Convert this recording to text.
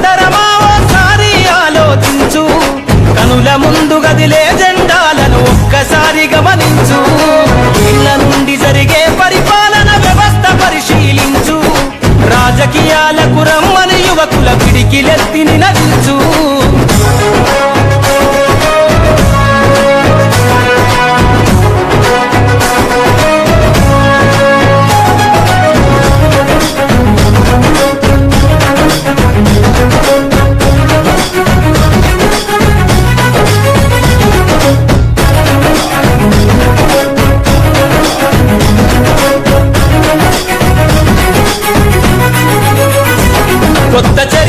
సోదరమా ఓసారి ఆలోచించు. కనుల ముందు గదిలే జెండాలను ఒక్కసారి గమనించు. ఇళ్ళ నుండి జరిగే పరిపాలన వ్యవస్థ పరిశీలించు. రాజకీయాలకు రమ్మని యువకుల పిడికిలెత్తి నినదించు కొత్త